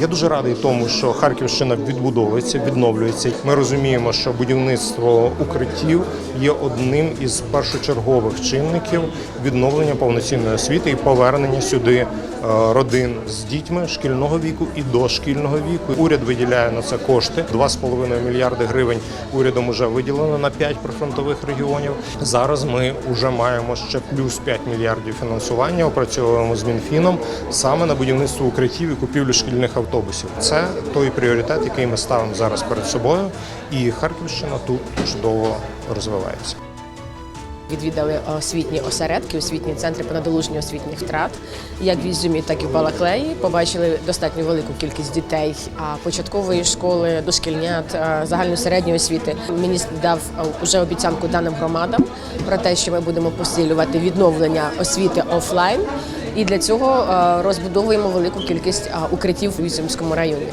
Я дуже радий тому, що Харківщина відбудовується, відновлюється. Ми розуміємо, що будівництво укриттів є одним із першочергових чинників відновлення повноцінної освіти і повернення сюди е, родин з дітьми шкільного віку і дошкільного віку. Уряд виділяє на це кошти. 2,5 мільярди гривень урядом вже виділено на 5 прифронтових регіонів. Зараз ми вже маємо ще плюс 5 мільярдів фінансування. Опрацьовуємо з Мінфіном саме на будівництво укриттів і купівлю шкільних автобусів. Це той пріоритет, який ми ставимо зараз перед собою, і Харківщина тут чудово розвивається. Відвідали освітні осередки, освітні центри по надолуженню освітніх втрат, як в Ізюмі, так і в Балаклеї. Побачили достатньо велику кількість дітей початкової школи, дошкільнят, а, загальної середньої освіти. Міністр дав уже обіцянку даним громадам про те, що ми будемо посилювати відновлення освіти офлайн. І для цього розбудовуємо велику кількість укриттів в Ізюмському районі.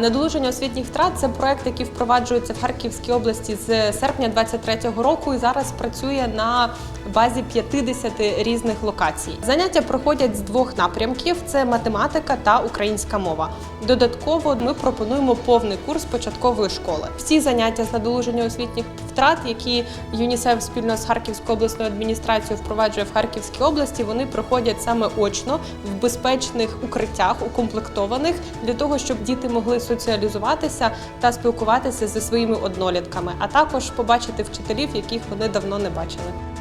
Недолуження освітніх втрат це проект, який впроваджується в Харківській області з серпня 23-го року і зараз працює на базі 50 різних локацій. Заняття проходять з двох напрямків: це математика та українська мова. Додатково ми пропонуємо повний курс початкової школи. Всі заняття з надолуження освітніх втрат, які ЮНІСЕФ спільно з Харківською обласною адміністрацією впроваджує в Харківській області, вони проходять саме очно в безпечних укриттях, укомплектованих для того, щоб діти могли соціалізуватися та спілкуватися зі своїми однолітками, а також побачити вчителів, яких вони давно не бачили.